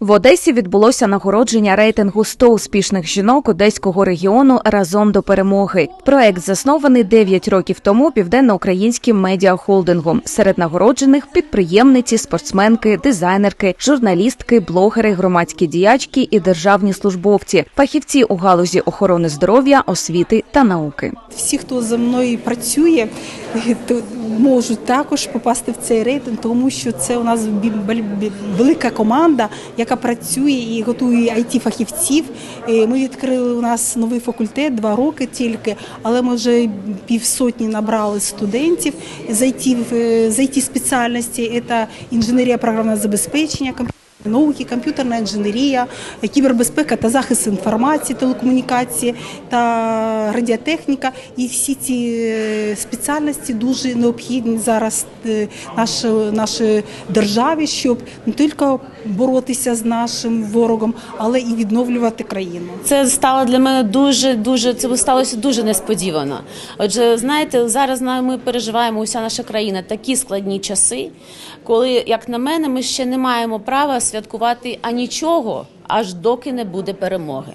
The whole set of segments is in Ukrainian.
В Одесі відбулося нагородження рейтингу 100 успішних жінок одеського регіону разом до перемоги. Проект заснований 9 років тому південноукраїнським медіахолдингом. Серед нагороджених підприємниці, спортсменки, дизайнерки, журналістки, блогери, громадські діячки і державні службовці, фахівці у галузі охорони здоров'я, освіти та науки. Всі, хто за мною працює, то можуть також попасти в цей рейтинг, тому що це у нас велика команда, яка працює і готує it фахівців Ми відкрили у нас новий факультет два роки тільки, але ми вже півсотні набрали студентів з IT, з IT спеціальності. Це інженерія програмного забезпечення. Науки, комп'ютерна інженерія, кібербезпека та захист інформації, телекомунікації та радіотехніка. І всі ці е, спеціальності дуже необхідні зараз е, нашій державі, щоб не тільки боротися з нашим ворогом, але і відновлювати країну. Це стало для мене дуже дуже це сталося дуже несподівано. Отже, знаєте, зараз ми переживаємо уся наша країна такі складні часи, коли, як на мене, ми ще не маємо права святкувати анічого. Аж доки не буде перемоги.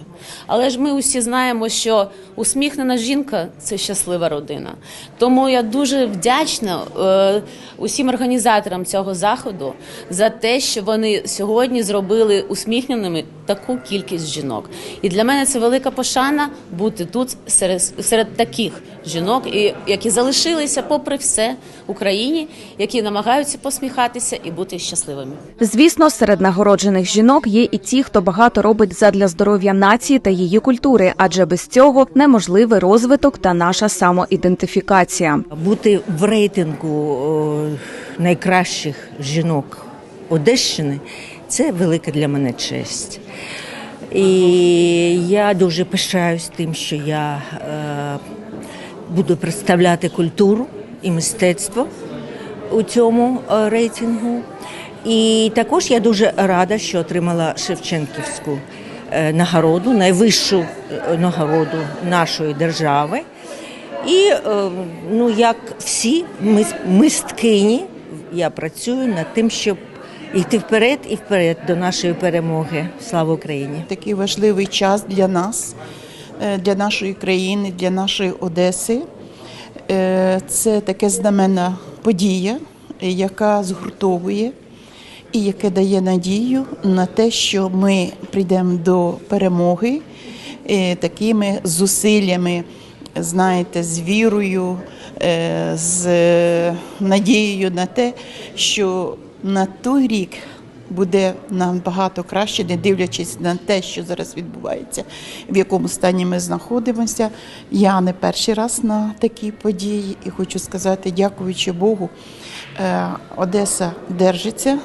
Але ж ми усі знаємо, що усміхнена жінка це щаслива родина. Тому я дуже вдячна е, усім організаторам цього заходу за те, що вони сьогодні зробили усміхненими таку кількість жінок. І для мене це велика пошана бути тут серед, серед таких жінок, і, які залишилися, попри все, в Україні, які намагаються посміхатися і бути щасливими. Звісно, серед нагороджених жінок є і ті, хто багато робить задля здоров'я нації та її культури, адже без цього неможливий розвиток та наша самоідентифікація. Бути в рейтингу найкращих жінок Одещини це велика для мене честь. І я дуже пишаюсь тим, що я е, буду представляти культуру і мистецтво у цьому е, рейтингу. І також я дуже рада, що отримала Шевченківську е, нагороду, найвищу е, нагороду нашої держави. І ну, як всі мис- мисткині, я працюю над тим, щоб йти вперед і вперед до нашої перемоги. Слава Україні! такий важливий час для нас, для нашої країни, для нашої Одеси. Е, Це таке знаменна подія, е, яка згуртовує і яке дає надію на те, що ми прийдемо до перемоги е, такими зусиллями, знаєте, з вірою, е, з е, надією на те, що на той рік буде нам багато краще, не дивлячись на те, що зараз відбувається, в якому стані ми знаходимося. Я не перший раз на такій події і хочу сказати, дякуючи Богу, е, Одеса держиться,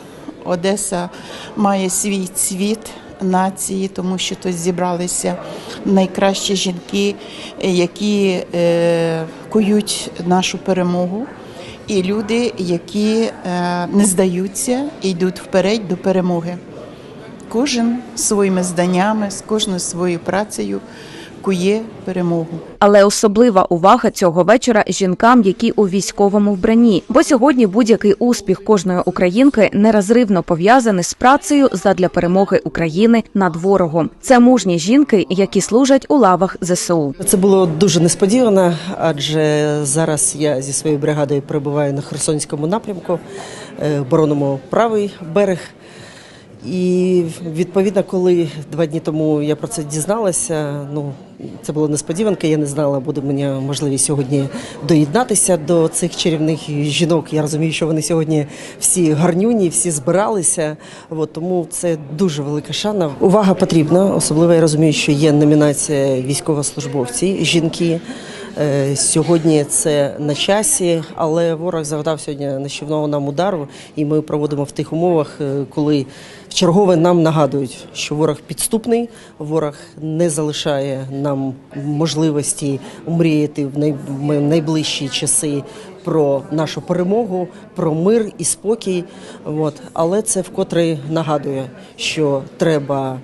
Одеса має свій цвіт. Нації, тому що тут зібралися найкращі жінки, які е, кують нашу перемогу і люди, які е, не здаються і йдуть вперед до перемоги. Кожен своїми знаннями, з кожною своєю працею кує перемогу. Але особлива увага цього вечора жінкам, які у військовому вбранні. Бо сьогодні будь-який успіх кожної українки нерозривно пов'язаний з працею задля перемоги України над ворогом. Це мужні жінки, які служать у лавах ЗСУ. Це було дуже несподівано, адже зараз я зі своєю бригадою перебуваю на Херсонському напрямку, е, боронимо правий берег. І відповідно, коли два дні тому я про це дізналася, ну це було несподіванка. Я не знала, буде мені можливість сьогодні доєднатися до цих чарівних жінок. Я розумію, що вони сьогодні всі гарнюні, всі збиралися. От, тому це дуже велика шана. Увага потрібна, особливо я розумію, що є номінація військовослужбовці, жінки. Е, Сьогодні це на часі, але ворог завдав сьогодні нищівного нам удару, і ми проводимо в тих умовах, е, коли вчергове нам нагадують, що ворог підступний, ворог не залишає нам можливості мріяти в най- найближчі часи про нашу перемогу, про мир і спокій. Але це вкотре нагадує, що треба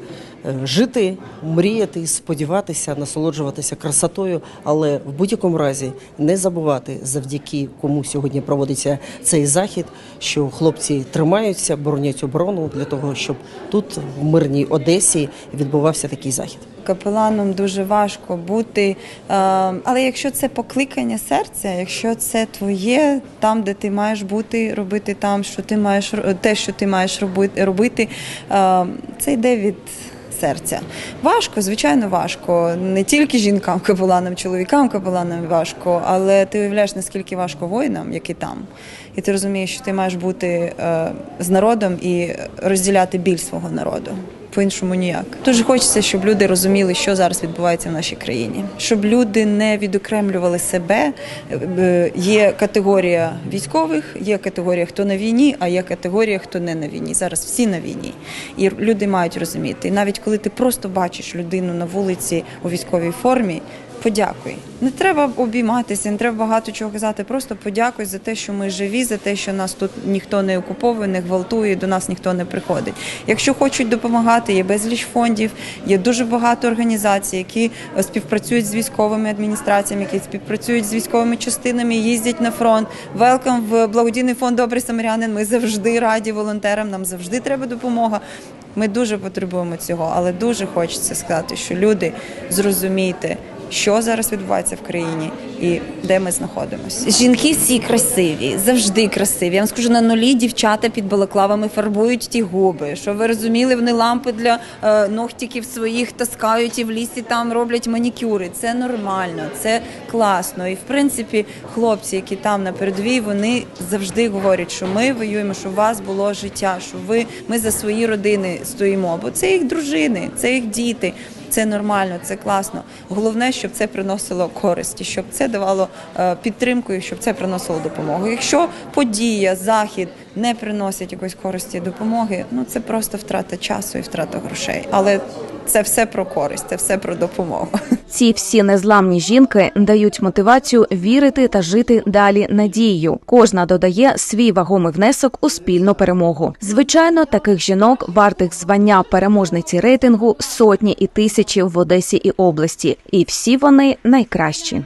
жити, мріяти, сподіватися, насолоджуватися красотою, але в будь-якому разі не забувати, завдяки кому сьогодні проводиться цей захід, що хлопці тримаються, боронять оборону для того, щоб тут, в мирній Одесі, відбувався такий захід. Капеланом дуже важко бути, е, але якщо це покликання серця, якщо це твоє, там, де ти маєш бути, робити там, що ти маєш те, що ти маєш робити, робити е, це йде від серця. Важко, звичайно, важко. Не тільки жінкам капеланам, чоловікам капеланам важко, але ти уявляєш, наскільки важко воїнам, які там. І ти розумієш, що ти маєш бути е, з народом і розділяти біль свого народу. По-іншому ніяк. Дуже хочеться, щоб люди розуміли, що зараз відбувається в нашій країні, щоб люди не відокремлювали себе. Е, Є категорія військових, є категорія, хто на війні, а є категорія, хто не на війні. Зараз всі на війні. І люди мають розуміти. І навіть коли ти просто бачиш людину на вулиці у військовій формі. Подякуй. Не треба обійматися, не треба багато чого казати. Просто подякуй за те, що ми живі, за те, що нас тут ніхто не окуповує, не гвалтує, до нас ніхто не приходить. Якщо хочуть допомагати, є безліч фондів, є дуже багато організацій, які е, співпрацюють з військовими адміністраціями, які співпрацюють з військовими частинами, їздять на фронт. Велкам в благодійний фонд Добрий самарянин. Ми завжди раді волонтерам. Нам завжди треба допомога. Ми дуже потребуємо цього, але дуже хочеться сказати, що люди зрозумійте, що зараз відбувається в країні і де ми знаходимося. Жінки всі красиві, завжди красиві. Я вам скажу на нулі дівчата під балаклавами фарбують ті губи. Що ви розуміли, вони лампи для е, ногтиків своїх таскають і в лісі там роблять манікюри. Це нормально, це класно. І в принципі, хлопці, які там на передовій, вони завжди говорять, що ми воюємо, що у вас було життя, що ви ми за свої родини стоїмо. Бо це їх дружини, це їх діти. Це нормально, це класно. Головне, щоб це приносило користь, щоб це давало е, підтримку, і щоб це приносило допомогу. Якщо подія, захід не приносять якоїсь користі допомоги, ну це просто втрата часу і втрата грошей. Але це все про користь, це все про допомогу. Ці всі незламні жінки дають мотивацію вірити та жити далі надією. Кожна додає свій вагомий внесок у спільну перемогу. Звичайно, таких жінок, вартих звання переможниці рейтингу, сотні і тисячі в Одесі і області, і всі вони найкращі.